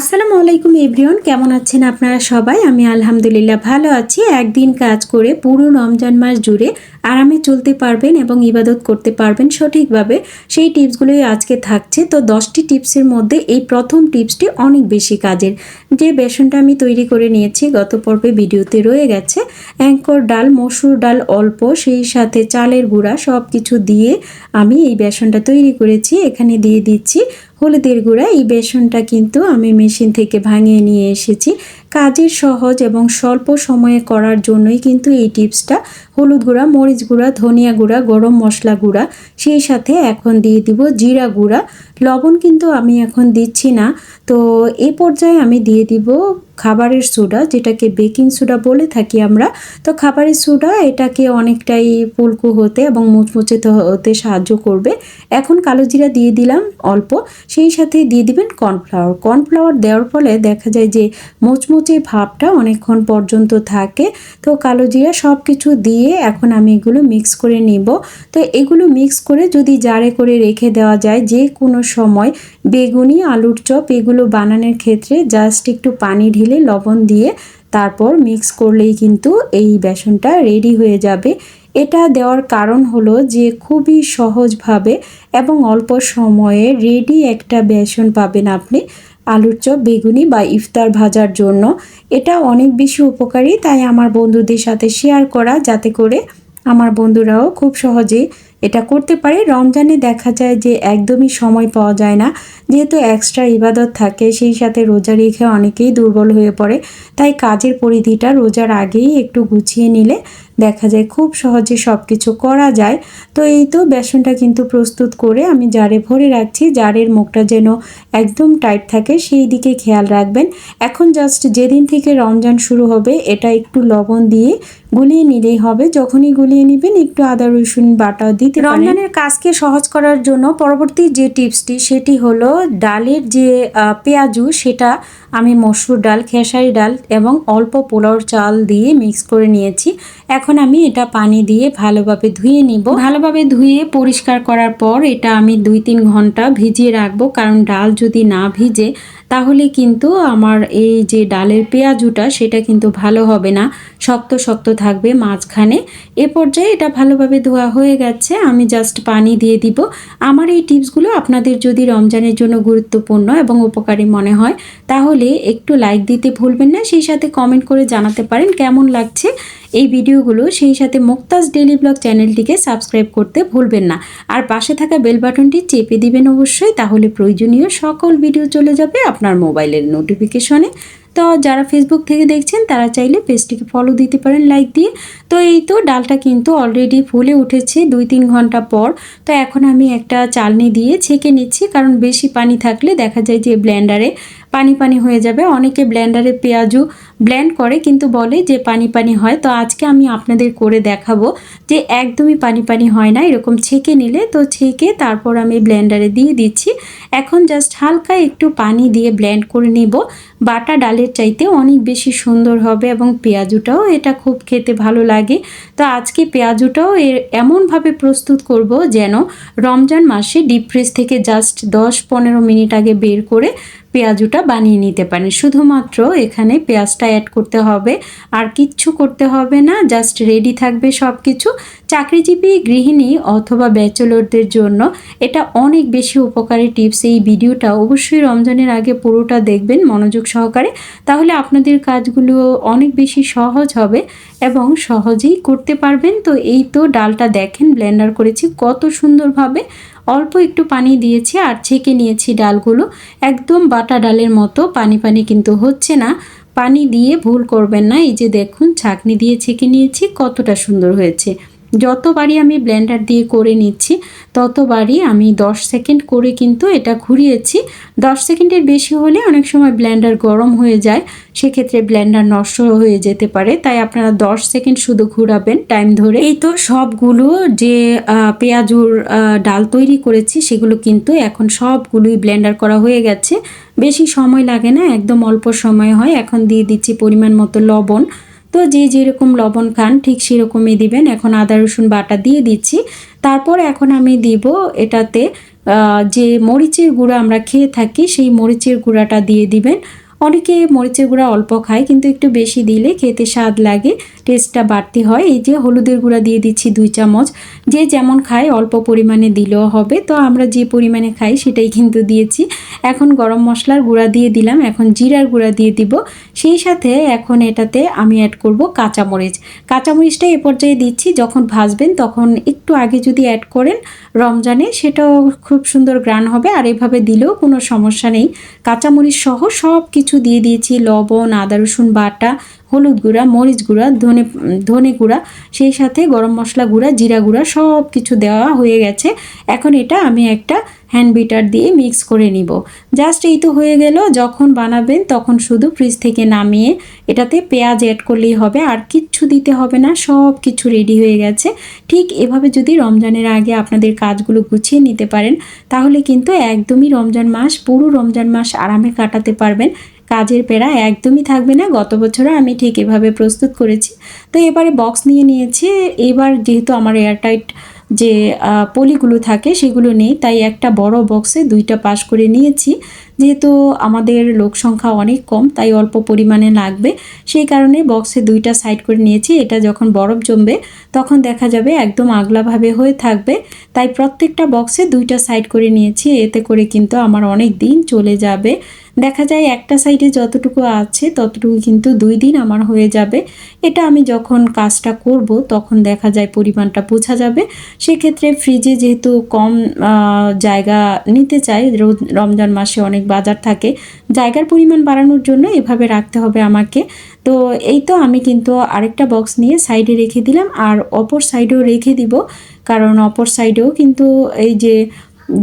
আসসালামু আলাইকুম এভরিওয়ান, কেমন আছেন আপনারা সবাই? আমি আলহামদুলিল্লাহ ভালো আছি। একদিন কাজ করে পুরো রমজান মাস জুড়ে আরামে চলতে পারবেন এবং ইবাদত করতে পারবেন সঠিকভাবে। সেই টিপসগুলোই আজকে থাকছে। তো দশটি টিপসের মধ্যে এই প্রথম টিপসটি অনেক বেশি কাজের। যে বেসনটা আমি তৈরি করে নিয়েছি, গত পর্বে ভিডিওতে রয়ে গেছে। অ্যাঙ্কর ডাল, মসুর ডাল অল্প, সেই সাথে চালের গুঁড়া সব কিছু দিয়ে আমি এই বেসনটা তৈরি করেছি। এখানে দিয়ে দিচ্ছি হলুদের গুঁড়া, এই বেসনটা কিন্তু আমি মেশিন থেকে ভাঙিয়ে নিয়ে এসেছি। কাজের সহজ এবং স্বল্প সময়ে করার জন্যই কিন্তু এই টিপসটা, হলুদ গুঁড়া, মরিচ গুঁড়া, ধনিয়া গুঁড়া, গরম মশলা গুঁড়া, সেই সাথে এখন দিয়ে দিব জিরা গুঁড়া। লবণ কিন্তু আমি এখন দিচ্ছি না, তো এ পর্যায়ে আমি দিয়ে দিব খাবারের সোডা যেটাকে বেকিং সোডা বলে থাকি আমরা। তো খাবারের সোডা এটাকে অনেকটাই পুলকু হতে এবং মুচমুচে হতে সাহায্য করবে। এখন কালো জিরা দিয়ে দিলাম অল্প। সেই সাথে দিয়ে দিবেন কর্নফ্লাওয়ার কর্নফ্লাওয়ার দেওয়ার ফলে দেখা যায় যে মুচমুচে ভাবটা অনেকক্ষণ পর্যন্ত থাকে। তো কালো জিরা সব কিছু দিয়ে এখন আমি এগুলো মিক্স করে নিব। তো এগুলো মিক্স করে যদি জারে করে রেখে দেওয়া যায় যে কোনো সময়, বেগুনি, আলুর চপ এগুলো বানানোর ক্ষেত্রে জাস্ট একটু পানি ঢেলে লবণ দিয়ে তারপর মিক্স করলেই কিন্তু এই বেসনটা রেডি হয়ে যাবে। এটা দেওয়ার কারণ হলো যে খুবই সহজভাবে এবং অল্প সময়ে রেডি একটা বেসন পাবেন আপনি আলুর চপ, বেগুনি বা ইফতার ভাজার জন্য। এটা অনেক বেশি উপকারী, তাই আমার বন্ধুদের সাথে শেয়ার করা যাতে করে আমার বন্ধুরাও খুব সহজে এটা করতে পারে। রমজানে দেখা যায় যে একদমই সময় পাওয়া যায় না। যেহেতু এক্সট্রা ইবাদত থাকে, সেই সাথে রোজা রেখে অনেকেই দুর্বল হয়ে পড়ে। তাই কাজের পরিধিটা রোজার আগেই একটু গুছিয়ে নিলে দেখা যায় খুব সহজে সব কিছু করা যায়। তো এই তো বেসনটা কিন্তু প্রস্তুত করে আমি জারে ভরে রাখছি। জারের মুখটা যেন একদম টাইট থাকে সেই দিকে খেয়াল রাখবেন। এখন জাস্ট যেদিন থেকে রমজান শুরু হবে, এটা একটু লবণ দিয়ে গুলিয়ে নিলেই হবে। যখনই গুলিয়ে নেবেন, একটু আদা, রসুন বাটা দিতে রমজানের কাজকে সহজ করার জন্য পরবর্তী যে টিপসটি, সেটি হলো ডালের যে পেঁয়াজু, সেটা আমি মসুর ডাল, খেসারি ডাল এবং অল্প পোলাওর চাল দিয়ে মিক্স করে নিয়েছি। এখন আমি এটা পানি দিয়ে ভালোভাবে ধুয়ে নিব। ভালোভাবে ধুয়ে পরিষ্কার করার পর এটা আমি দুই তিন ঘণ্টা ভিজিয়ে রাখব। কারণ ডাল যদি না ভিজে তাহলে কিন্তু আমার এই যে ডালের পেঁয়াজুটা, সেটা কিন্তু ভালো হবে না। শক্ত শক্ত থাকবে মাঝখানে। এ পর্যায়ে এটা ভালোভাবে ধোয়া হয়ে গেছে। আমি জাস্ট পানি দিয়ে দিব। আমার এই টিপসগুলো আপনাদের যদি রমজানের জন্য গুরুত্বপূর্ণ এবং উপকারী মনে হয়, তাহলে একটু লাইক দিতে ভুলবেন না। সেই সাথে কমেন্ট করে জানাতে পারেন কেমন লাগছে এই ভিডিওগুলো। সেই সাথে মুক্তাজ ডেলি ব্লগ চ্যানেলটিকে সাবস্ক্রাইব করতে ভুলবেন না। আর পাশে থাকা বেল বাটনটি চেপে দিবেন অবশ্যই, তাহলে প্রয়োজনীয় সকল ভিডিও চলে যাবে। আপনার মোবাইলের নোটিফিকেশনে তো যারা ফেসবুক থেকে দেখছেন, তারা চাইলে পেজটিকে ফলো দিতে পারেন লাইক দিয়ে। তো এই তো ডালটা কিন্তু অলরেডি ফুলে উঠেছে দুই তিন ঘণ্টা পর। তো এখন আমি একটা চালনি দিয়ে ছেঁকে নিচ্ছি, কারণ বেশি পানি থাকলে দেখা যায় যে ব্লেন্ডারে পানি পানি হয়ে যাবে। অনেকে ব্লেন্ডারে পেঁয়াজু ব্লেন্ড করে কিন্তু বলে যে পানি পানি হয়। তো আজকে আমি আপনাদের করে দেখাবো যে একদমই পানি পানি হয় না, এরকম ছেঁকে নিলে। তো ছেঁকে তারপর আমি ব্লেন্ডারে দিয়ে দিচ্ছি। এখন জাস্ট হালকা একটু পানি দিয়ে ব্লেন্ড করে নিব। বাটা ডালের চাইতে অনেক বেশি সুন্দর হবে এবং পেঁয়াজুটাও এটা খুব খেতে ভালো লাগে। তো আজকে পেঁয়াজুটাও এর এমনভাবে প্রস্তুত করব যেন রমজান মাসে ডিপ ফ্রিজ থেকে জাস্ট দশ পনেরো মিনিট আগে বের করে পেঁয়াজুটা বানিয়ে নিতে পারেন। শুধুমাত্র এখানে পেঁয়াজটা অ্যাড করতে হবে। আর কিচ্ছু করতে হবে না জাস্ট রেডি থাকবে সব কিছু চাকরিজীবী, গৃহিণী অথবা ব্যাচেলরদের জন্য এটা অনেক বেশি উপকারী টিপস এই ভিডিওটা অবশ্যই রমজানের আগে পুরোটা দেখবেন মনোযোগ সহকারে। তাহলে আপনাদের কাজগুলো অনেক বেশি সহজ হবে এবং সহজেই করতে পারবেন। তো এই তো ডালটা দেখেন ব্লেন্ডার করেছি, কত সুন্দরভাবে অল্প একটু পানি দিয়েছি আর ছেঁকে নিয়েছি ডালগুলো। একদম বাটা ডালের মতো পানি পানি কিন্তু হচ্ছে না। পানি দিয়ে ভুল করবেন না। এই যে দেখুন, ছাঁকনি দিয়ে ছেঁকে নিয়েছি, কতটা সুন্দর হয়েছে। যতবারই আমি ব্লেন্ডার দিয়ে করে নিচ্ছি, ততবারই আমি 10 সেকেন্ড করে কিন্তু এটা ঘুরিয়েছি। 10 সেকেন্ডের বেশি হলে অনেক সময় ব্লেন্ডার গরম হয়ে যায়, সেক্ষেত্রে ব্লেন্ডার নষ্ট হয়ে যেতে পারে। তাই আপনারা 10 সেকেন্ড শুধু ঘুরাবেন টাইম ধরে। এই তো সবগুলো যে পেঁয়াজুর ডাল তৈরি করেছি, সেগুলো কিন্তু এখন সবগুলোই ব্লেন্ডার করা হয়ে গেছে। বেশি সময় লাগে না, একদম অল্প সময় হয়। এখন দিয়ে দিচ্ছি পরিমাণ মতো লবণ। তো যে যেরকম লবণ খান, ঠিক সেরকমই দিবেন। এখন আদা, রসুন বাটা দিয়ে দিচ্ছি। তারপর এখন আমি দিব এটাতে যে মরিচের গুঁড়া আমরা খেয়ে থাকি, সেই মরিচের গুঁড়াটা দিয়ে দিবেন। অনেকে মরিচের গুঁড়া অল্প খায়, কিন্তু একটু বেশি দিলে খেতে স্বাদ লাগে, টেস্টটা বাড়তি হয়। এই যে হলুদের গুঁড়া দিয়ে দিচ্ছি দুই চামচ, যে যেমন খায় অল্প পরিমাণে দিলেও হবে। তো আমরা যে পরিমাণে খাই সেটাই কিন্তু দিয়েছি। এখন গরম মশলার গুঁড়া দিয়ে দিলাম, এখন জিরার গুঁড়া দিয়ে দিব। সেই সাথে এখন এটাতে আমি অ্যাড করব কাঁচামরিচ। কাঁচামরিচটা এ পর্যায়ে দিচ্ছি, যখন ভাজবেন তখন একটু আগে যদি অ্যাড করেন রমজানে সেটাও খুব সুন্দর গ্রান হবে। আর এভাবে দিলেও কোনো সমস্যা নেই। কাঁচামরিচ সহ সব কিছু দিয়ে দিয়েছি, লবণ, আদা, রসুন বাটা, হলুদ গুঁড়া, মরিচ গুঁড়া, ধনে ধনে গুঁড়া, সেই সাথে গরম মশলা গুঁড়া, জিরা গুঁড়া, সব কিছু দেওয়া হয়ে গেছে। এখন এটা আমি একটা হ্যান্ড বিটার দিয়ে মিক্স করে নিব। জাস্ট এই তো হয়ে গেল। যখন বানাবেন তখন শুধু ফ্রিজ থেকে নামিয়ে এটাতে পেঁয়াজ অ্যাড করলেই হবে, আর কিচ্ছু দিতে হবে না, সব কিছু রেডি হয়ে গেছে। ঠিক এভাবে যদি রমজানের আগে আপনাদের কাজগুলো গুছিয়ে নিতে পারেন, তাহলে কিন্তু একদমই রমজান মাস, পুরো রমজান মাস আরামে কাটাতে পারবেন। কাজের পেড়া একদমই থাকবে না। গত বছরও আমি ঠিক এভাবে প্রস্তুত করেছি। তো এবারে বক্স নিয়ে নিয়েছি। এবার যেহেতু আমার এয়ারটাইট যে পলিগুলো থাকে সেগুলো নেই, তাই একটা বড় বক্সে দুইটা পাশ করে নিয়েছি। যেহেতু আমাদের লোক সংখ্যা অনেক কম, তাই অল্প পরিমাণে লাগবে। সেই কারণে বক্সে দুইটা সাইড করে নিয়েছি। এটা যখন বরফ জমবে, তখন দেখা যাবে একদম আগলাভাবে হয়ে থাকবে। তাই প্রত্যেকটা বক্সে দুইটা সাইড করে নিয়েছি। এতে করে কিন্তু আমার অনেক দিন চলে যাবে। দেখা যায় একটা সাইডে যতটুকু আছে, ততটুকু কিন্তু দুই দিন আমার হয়ে যাবে। এটা আমি যখন কাজটা করব, তখন দেখা যায় পরিমাণটা বোঝা যাবে। সেক্ষেত্রে ফ্রিজে যেহেতু কম জায়গা নিতে চাই রমজান মাসে অনেক বাজার থাকে, জায়গার পরিমাণ বাড়ানোর জন্য এভাবে রাখতে হবে আমাকে। তো এই তো আমি কিন্তু আরেকটা বক্স নিয়ে সাইডে রেখে দিলাম, আর অপর সাইডেও রেখে দিব, কারণ অপর সাইডেও কিন্তু এই যে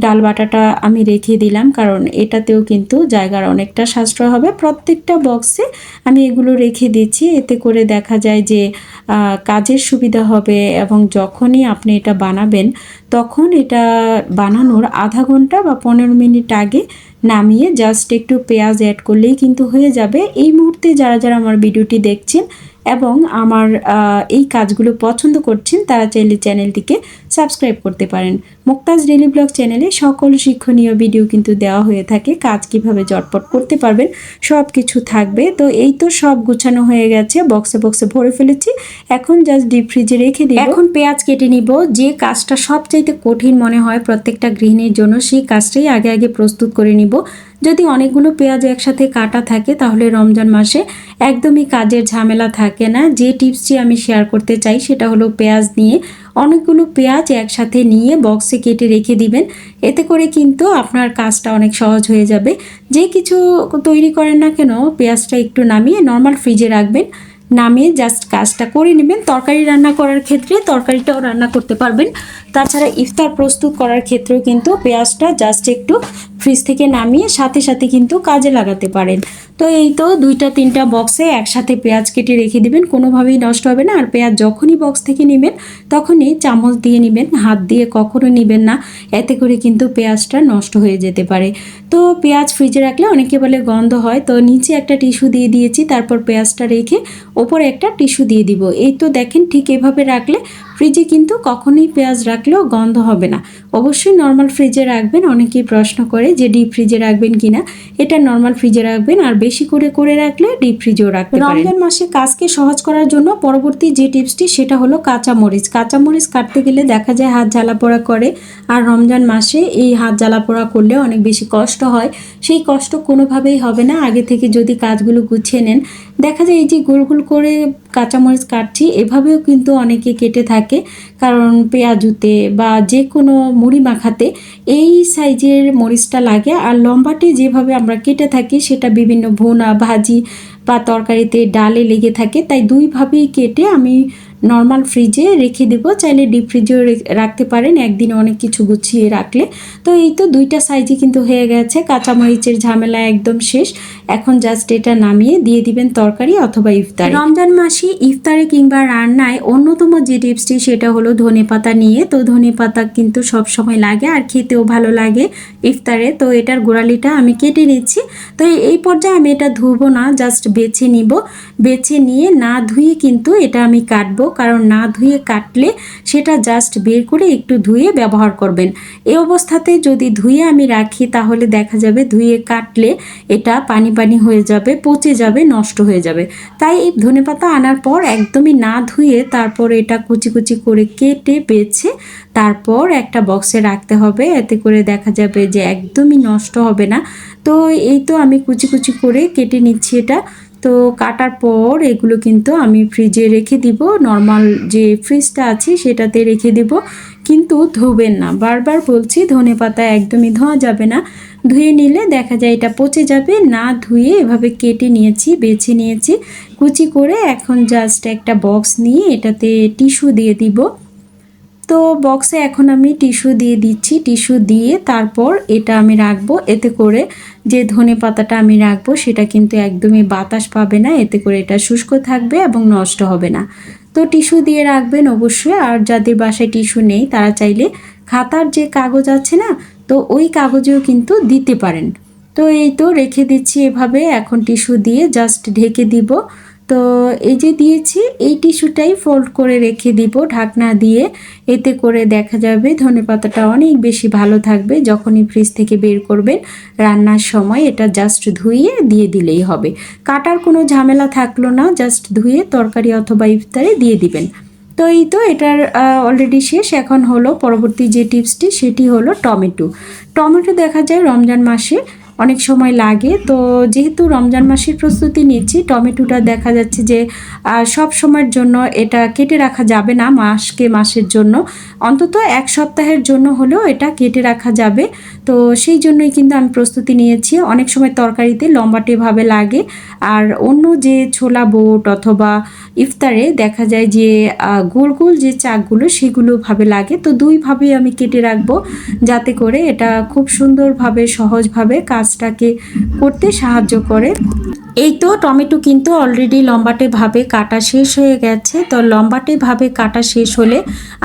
ডাল বাটাটা আমি রেখে দিলাম, কারণ এটাতেও কিন্তু জায়গার অনেকটা সাশ্রয় হবে। প্রত্যেকটা বক্সে আমি এগুলো রেখে দিচ্ছি। এতে করে দেখা যায় যে কাজের সুবিধা হবে এবং যখনই আপনি এটা বানাবেন, তখন এটা বানানোর আধা ঘণ্টা বা পনেরো মিনিট আগে নামিয়ে জাস্ট একটু পেঁয়াজ অ্যাড করলেই কিন্তু হয়ে যাবে। এই মুহূর্তে যারা যারা আমার ভিডিওটি দেখছেন এবং আমার এই কাজগুলো পছন্দ করছেন, তারা চাইলে চ্যানেলটিকে সাবস্ক্রাইব করতে পারেন। মুক্তাজ ডেলি ব্লগ চ্যানেলে সকল শিক্ষণীয় ভিডিও কিন্তু দেওয়া হয়ে থাকে, কাজ কীভাবে জটপট করতে পারবেন সব কিছু থাকবে। তো এই তো সব গুছানো হয়ে গেছে বক্সে বক্সে ভরে ফেলেছি। এখন জাস্ট ডিপ ফ্রিজে রেখে দিই এখন পেঁয়াজ কেটে নিব, যে কাজটা সবচাইতে কঠিন মনে হয় প্রত্যেকটা গৃহিণীর জন্য, সেই কাজটাই আগে আগে প্রস্তুত করে নিব। যদি অনেকগুলো পেঁয়াজ একসাথে কাটা থাকে, তাহলে রমজান মাসে একদমই কাজের ঝামেলা থাকে না। যে টিপসটি আমি শেয়ার করতে চাই, সেটা হলো পেঁয়াজ নিয়ে অনেকগুলো পেঁয়াজ একসাথে নিয়ে বক্সে কেটে রেখে দিবেন। এতে করে কিন্তু আপনার কাজটা অনেক সহজ হয়ে যাবে। যে কিছু তৈরি করেন না কেন, পেঁয়াজটা একটু নামিয়ে নর্মাল ফ্রিজে রাখবেন। নামিয়ে জাস্ট কাজটা করে নেবেন। তরকারি রান্না করার ক্ষেত্রে তরকারিটাও রান্না করতে পারবেন। তাছাড়া ইফতার প্রস্তুত করার ক্ষেত্রেও কিন্তু পেঁয়াজটা জাস্ট একটু ফ্রিজ থেকে নামিয়ে সাথে সাথে কিন্তু কাজে লাগাতে পারেন। তো এই তো দুইটা, তিনটা বক্সে একসাথে পেঁয়াজ কেটে রেখে দিবেন। কোনোভাবেই নষ্ট হবে না। আর পেঁয়াজ যখনই বক্স থেকে নেবেন, তখনই চামচ দিয়ে নেবেন। হাত দিয়ে কখনো নেবেন না। এতে করে কিন্তু পেঁয়াজটা নষ্ট হয়ে যেতে পারে। তো পেঁয়াজ ফ্রিজে রাখলে অনেকে বলে গন্ধ হয়। তো নিচে একটা টিস্যু দিয়ে দিয়েছি। তারপর পেঁয়াজটা রেখে ওপরে একটা টিস্যু দিয়ে দিব। এই তো দেখেন ঠিক এভাবে রাখলে ফ্রিজে কিন্তু কখনোই পেঁয়াজ রাখলেও গন্ধ হবে না। অবশ্যই নর্মাল ফ্রিজে রাখবেন। অনেকেই প্রশ্ন করে যে ডিপ ফ্রিজে রাখবেন কিনা? এটা নর্মাল ফ্রিজে রাখবেন আর বেশি করে করে রাখলে ডিপ ফ্রিজেও রাখতে পারেন। রমজান মাসে কাজকে সহজ করার জন্য পরবর্তী যে টিপসটি, সেটা হলো কাঁচামরিচ। কাঁচামরিচ কাটতে গেলে দেখা যায় হাত জ্বালা পোড়া করে আর রমজান মাসে এই হাত জ্বালা পোড়া করলে অনেক বেশি কষ্ট হয়। সেই কষ্ট কোনোভাবেই হবে না। আগে থেকে যদি কাজগুলো গুছিয়ে নেন, দেখা যায় এই যে গোল গোল করে কাঁচামরিচ কাটছি, এভাবেও কিন্তু অনেকে কেটে থাকে। কারণ পেঁয়াজুতে বা যে কোনো মুড়ি মাখাতে এই সাইজের মরিচটা লাগে। আর লম্বাটে যেভাবে আমরা কেটে থাকি, সেটা বিভিন্ন ভুনা, ভাজি বা তরকারিতে ডালে লেগে থাকে। তাই দুইভাবেই কেটে আমি নর্মাল ফ্রিজে রেখে দেব। চাইলে ডিপ ফ্রিজেও রাখতে পারেন, একদিনে অনেক কিছু গুছিয়ে রাখলে। তো এই তো দুইটা সাইজে কিন্তু হয়ে গেছে, কাঁচামরিচের ঝামেলা একদম শেষ। এখন জাস্ট এটা নামিয়ে দিয়ে দিবেন তরকারি অথবা ইফতার। রমজান মাসে ইফতারে কিংবা রান্নায় অন্যতম যে টিপসটি সেটা হলো ধনে পাতা নিয়ে। তো ধনে পাতা কিন্তু সব সময় লাগে আর খেতেও ভালো লাগে ইফতারে। তো এটার গোড়ালিটা আমি কেটে নিচ্ছি। তো এই পর্যায়ে আমি এটা ধুবো না জাস্ট বেছে নিব। বেছে নিয়ে না ধুয়ে কিন্তু এটা আমি কাটবো। কারণ না ধুয়ে কাটলে সেটা জাস্ট বের করে একটু ধুয়ে ব্যবহার করবেন। এই অবস্থাতে যদি ধুয়ে আমি রাখি তাহলে দেখা যাবে ধুয়ে কাটলে এটা পানি পানি হয়ে যাবে, পচে যাবে, নষ্ট হয়ে যাবে। তাই এই ধনেপাতা আনার পর একদমই না ধুয়ে তারপর এটা কুচি কুচি করে কেটে বেছে তারপর একটা বক্সে রাখতে হবে। এতে করে দেখা যাবে যে একদমই নষ্ট হবে না। তো এই তো আমি কুচি কুচি করে কেটে নিচ্ছি এটা। তো কাটার পর এগুলো কিন্তু আমি ফ্রিজে রেখে দিব। নর্মাল যে ফ্রিজটা আছে সেটাতে রেখে দিব। কিন্তু ধোবেন না। বারবার বলছি, ধনে পাতা একদমই ধোয়া যাবে না। ধুয়ে নিলে দেখা যায় এটা পচে যাবে। না ধুয়ে এভাবে কেটে নিয়েছি, বেছে নিয়েছি। কুচি করে এখন জাস্ট একটা বক্স নিয়ে এটাতে টিস্যু দিয়ে দিব। তো বক্সে এখন আমি টিস্যু দিয়ে দিচ্ছি। টিস্যু দিয়ে তারপর এটা আমি রাখব। এতে করে যে ধনে পাতাটা আমি রাখব, সেটা কিন্তু একদমই বাতাস পাবে না। এতে করে এটা শুষ্ক থাকবে এবং নষ্ট হবে না। তো টিস্যু দিয়ে রাখবেন অবশ্যই। আর যাদের বাসায় টিস্যু নেই, তারা চাইলে খাতার যে কাগজ আছে না, তো ওই কাগজেও কিন্তু দিতে পারেন। তো এই তো রেখে দিচ্ছি এভাবে। এখন টিস্যু দিয়ে জাস্ট ঢেকে দিব। তো এই যে দিয়েছি, এই টিস্যুটাই ফোল্ড করে রেখে দিব ঢাকনা দিয়ে। এতে করে দেখা যাবে ধনে পাতাটা অনেক বেশি ভালো থাকবে যখনই ফ্রিজ থেকে বের করবেন। রান্নার সময় এটা জাস্ট ধুয়ে দিয়ে দিলেই হবে। কাটার কোনো ঝামেলা থাকল না জাস্ট ধুয়ে তরকারি অথবা ইফতারে দিয়ে দিবেন। তো এই তো এটার অলরেডি শেষ। এখন হলো পরবর্তী যে টিপসটি সেটি হলো টমেটো। টমেটো দেখা যায় রমজান মাসে অনেক সময় লাগে। তো যেহেতু রমজান মাসের প্রস্তুতি নিচ্ছি, টমেটোটা দেখা যাচ্ছে যে সব সময়ের জন্য এটা কেটে রাখা যাবে না, মাসকে মাসের জন্য। অন্তত এক সপ্তাহের জন্য হলেও এটা কেটে রাখা যাবে। তো সেই জন্যই কিন্তু আমি প্রস্তুতি নিয়েছি। অনেক সময় তরকারিতে লম্বাটেভাবে লাগে। আর অন্য যে ছোলা বোট অথবা ইফতারে দেখা যায় যে গোল গোল যে চাকগুলো সেগুলো ভাবে লাগে। তো দুইভাবেই আমি কেটে রাখব যাতে করে এটা খুব সুন্দরভাবে, সহজভাবে কাজটাকে করতে সাহায্য করে। এই তো টমেটো কিন্তু অলরেডি লম্বাটে ভাবে কাটা শেষ হয়ে গেছে। তো লম্বাটে ভাবে কাটা শেষ হলে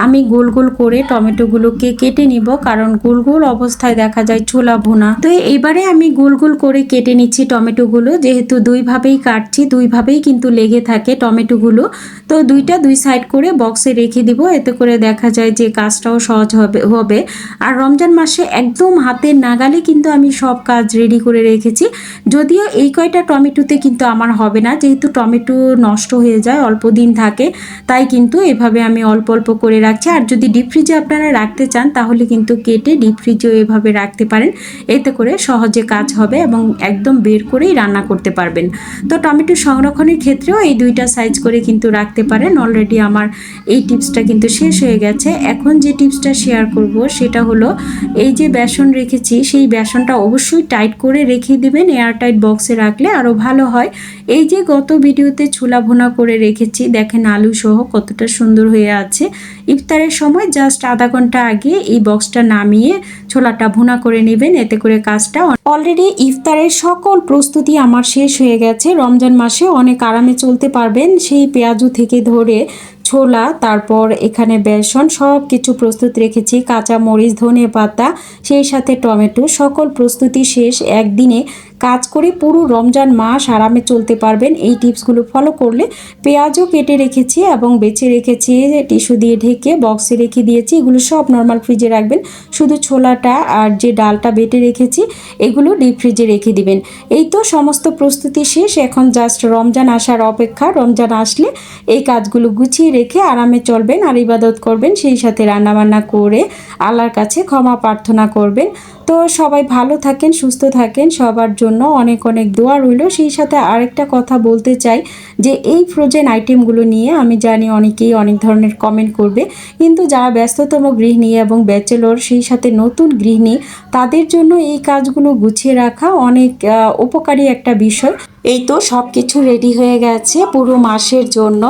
আমি গোল গোল করে টমেটোগুলোকে কেটে নিব। কারণ গোল গোল অবস্থায় দেখা যায় ছোলা ভুনা। তো এবারে আমি গোল গোল করে কেটে নিচ্ছি টমেটোগুলো। যেহেতু দুইভাবেই কাটছি দুইভাবেই কিন্তু লেগে থাকে টমেটোগুলো। তো দুইটা দুই সাইড করে বক্সে রেখে দিব। এতে করে দেখা যায় যে কাজটাও সহজ হবে হবে। আর রমজান মাসে একদম হাতের নাগালে কিন্তু আমি সব কাজ রেডি করে রেখেছি। যদিও এই কয়টা টমেটোতে কিন্তু আমার হবে না। যেহেতু টমেটো নষ্ট হয়ে যায়, অল্প দিন থাকে, তাই কিন্তু এভাবে আমি অল্প অল্প করে রাখছি। আর যদি ডিপ ফ্রিজে আপনারা রাখতে চান, তাহলে কিন্তু কেটে ডিপ ফ্রিজেও এভাবে রাখতে পারেন। এতে করে সহজে কাজ হবে এবং একদম বের করেই রান্না করতে পারবেন। তো টমেটো সংরক্ষণের ক্ষেত্রেও এই দুইটা সাইজ করে কিন্তু রাখতে পারেন। অলরেডি আমার এই টিপসটা কিন্তু শেষ হয়ে গেছে। এখন যে টিপসটা শেয়ার করব সেটা হলো, এই যে বেসন রেখেছি, সেই বেসনটা অবশ্যই টাইট করে রেখে দিবেন। এয়ারটাইট বক্সে রাখলে আরও ভালো হয়। এই যে গত ভিডিওতে ছোলা ভোনা করে রেখেছি, দেখেন আলু সহ কতটা সুন্দর হয়ে আছে। ইফতারের সময় জাস্ট আধা ঘণ্টা আগে এই বক্সটা নামিয়ে ছোলাটা ভুনা করে নেবেন, এতে করে কাজটা অলরেডি ইফতারের সকল প্রস্তুতি আমার শেষ হয়ে গেছে। রমজান মাসে অনেক আরামে চলতে পারবেন। সেই পেঁয়াজু থেকে ধরে ছোলা, তারপর এখানে বেসন সব কিছু প্রস্তুত রেখেছি। কাঁচা মরিচ ধনে পাতা সেই সাথে টমেটো, সকল প্রস্তুতি শেষ। একদিনে কাজ করে পুরো রমজান মাস আরামে চলতে পারবেন। এই টিপসগুলো ফলো করলে পেঁয়াজও কেটে রেখেছি এবং বেছে রেখেছি টিস্যু দিয়ে ঢেকে বক্সে রেখে দিয়েছি। এগুলো সব নর্মাল ফ্রিজে রাখবেন। শুধু ছোলাটা আর যে ডালটা বেটে রেখেছি, এগুলো ডিপ ফ্রিজে রেখে দিবেন। এই তো সমস্ত প্রস্তুতি শেষ। এখন জাস্ট রমজান আসার অপেক্ষা। রমজান আসলে এই কাজগুলো গুছিয়ে রেখে আরামে চলবেন আর ইবাদত করবেন। সেই সাথে রান্নাবান্না করে আল্লাহর কাছে ক্ষমা প্রার্থনা করবেন। তো সবাই ভালো থাকেন, সুস্থ থাকেন। সবার জন্য অনেক অনেক দোয়া রইল। সেই সাথে আরেকটা কথা বলতে চাই যে, এই ফ্রোজেন আইটেমগুলো নিয়ে আমি জানি অনেকেই অনেক ধরনের কমেন্ট করবে, কিন্তু যারা ব্যস্ততম গৃহিণী এবং ব্যাচেলর সেই সাথে নতুন গৃহিণী, তাদের জন্য এই কাজগুলো গুছিয়ে রাখা অনেক উপকারী একটা বিষয়। এই তো সব কিছু রেডি হয়ে গেছে পুরো মাসের জন্য।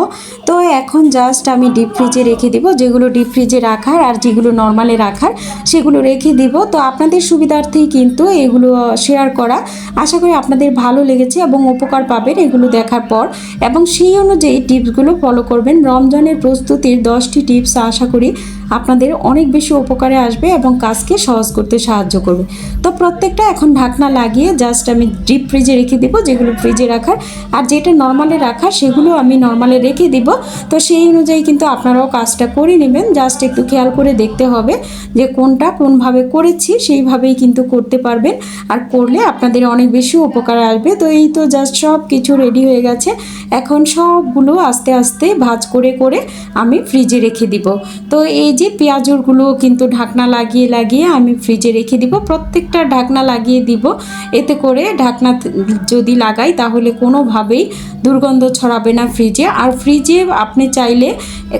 তো এখন জাস্ট আমি ডিপ ফ্রিজে রেখে দিব, যেগুলো ডিপ ফ্রিজে রাখার আর যেগুলো নর্মালে রাখার, সেগুলো রেখে দিব। তো আপনাদের সুবিধার্থেই কিন্তু এগুলো শেয়ার করা। আশা করি আপনাদের ভালো লেগেছে এবং উপকার পাবেন এগুলো দেখার পর। এবং সেই অনুযায়ী টিপসগুলো ফলো করবেন। রমজানের প্রস্তুতির দশটি টিপস আশা করি আপনাদের অনেক বেশি উপকারে আসবে এবং কাজকে সহজ করতে সাহায্য করবে। তো প্রত্যেকটা এখন ঢাকনা লাগিয়ে জাস্ট আমি ডিপ ফ্রিজে রেখে দেবো, যেগুলো ফ্রিজে রাখার। আর যেটা নর্মালে রাখা সেগুলো আমি নর্মালে রেখে দিব। তো সেই অনুযায়ী কিন্তু আপনারাও কাজটা করে নেবেন। জাস্ট একটু খেয়াল করে দেখতে হবে যে কোনটা কোনভাবে করেছি, সেইভাবেই কিন্তু করতে পারবেন। আর করলে আপনাদের অনেক বেশি উপকার আসবে। তো এই তো জাস্ট সব কিছু রেডি হয়ে গেছে। এখন সবগুলো আস্তে আস্তে ভাজ করে করে আমি ফ্রিজে রেখে দিব। তো এই যে পেঁয়াজুরগুলো কিন্তু ঢাকনা লাগিয়ে লাগিয়ে আমি ফ্রিজে রেখে দিব। প্রত্যেকটা ঢাকনা লাগিয়ে দিব। এতে করে ঢাকনা যদি লাগাই তাহলে কোনোভাবেই দুর্গন্ধ ছড়াবে না ফ্রিজে আর ফ্রিজে আপনি চাইলে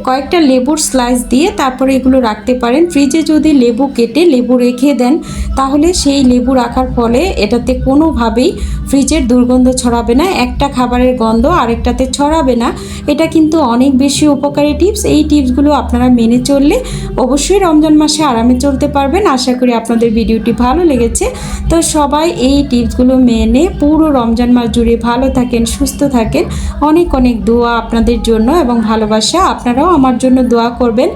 কয়েকটা লেবুর স্লাইস দিয়ে তারপরে এগুলো রাখতে পারেন। ফ্রিজে যদি লেবু কেটে লেবু রেখে দেন, তাহলে সেই লেবু রাখার ফলে এটাতে কোনোভাবেই ফ্রিজের দুর্গন্ধ ছড়াবে না। একটা খাবারের গন্ধ আরেকটাতে ছড়াবে না। এটা কিন্তু অনেক বেশি উপকারী টিপস এই টিপসগুলো আপনারা মেনে চললে অবশ্যই রমজান মাসে আরামে চলতে পারবেন। আশা করি আপনাদের ভিডিওটি ভালো লেগেছে। তো সবাই এই টিপসগুলো মেনে পুরো রমজান মাস জুড়ে ভালো থাকেন, সুস্থ থাকেন। অনেক অনেক দোয়া আপনাদের জন্য এবং ভালোবাসা আপনারাও আমার জন্য দোয়া করবেন।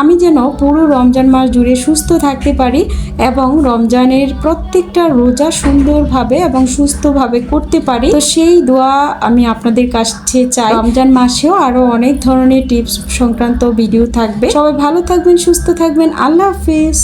আমি যেন পুরো রমজান মাস জুড়ে সুস্থ থাকতে পারি এবং রমজানের প্রত্যেকটা রোজা সুন্দরভাবে এবং সুস্থভাবে করতে পারি। তো সেই দোয়া আমি আপনাদের কাছে চাই। রমজান মাসেও আরও অনেক ধরনের টিপস সংক্রান্ত ভিডিও থাকবে। সবাই ভালো থাকবেন, সুস্থ থাকবেন। আল্লাহ হাফিজ।